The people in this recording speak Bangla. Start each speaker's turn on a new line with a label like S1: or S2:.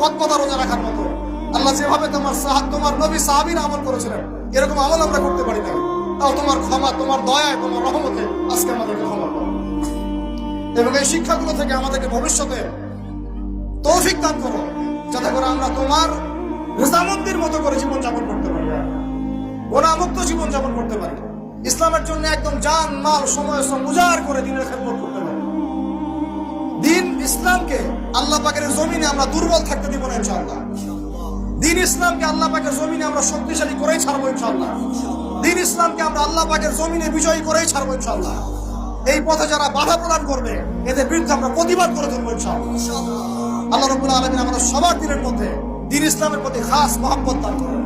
S1: কতকতা রোজা রাখার মতো। আল্লাহ যেভাবে তোমার তোমার নবী সাহাবীরা আমল করেছিলেন, এরকম আমল আমরা করতে পারি নাই। তাও তোমার ক্ষমা, তোমার দয়ায়, তোমার রহমতে আজকে আমাদেরকে ক্ষমা করো। এবং এই শিক্ষাগুলো থেকে আমাদেরকে ভবিষ্যতে তৌফিক দান করো, যাতে করে আমরা তোমার রেজামন্দির মতো করে জীবন যাপন করতে পারি। গোনামুক্ত জীবন যাপন করতে পারি। ইসলামের জন্য একদম জান, মাল, সময়, শ্রম উজাড় করে দিনের খেদমত করতে পারি। আল্লাহ পাকের জমিনে আমরা দুর্বল থাকতে দিব না ইনশাআল্লাহ। দিন ইসলামকে আল্লাহ পাকের জমিনে আমরা শক্তিশালী করেই ছাড়বো ইনশাআল্লাহ। দিন ইসলামকে আমরা আল্লাহ পাকের জমিনে বিজয়ী করেই ছাড়বো ইনশাআল্লাহ। এই পথে যারা বাধা প্রদান করবে, এদের বিরুদ্ধে আমরা প্রতিবাদ করে ধরবো ইনশাআল্লাহ। আল্লাহ রবুল্লা আলমিন আমাদের সবার দিনের মধ্যে দিন ইসলামের প্রতি খাস মহাব্বত দান করেন।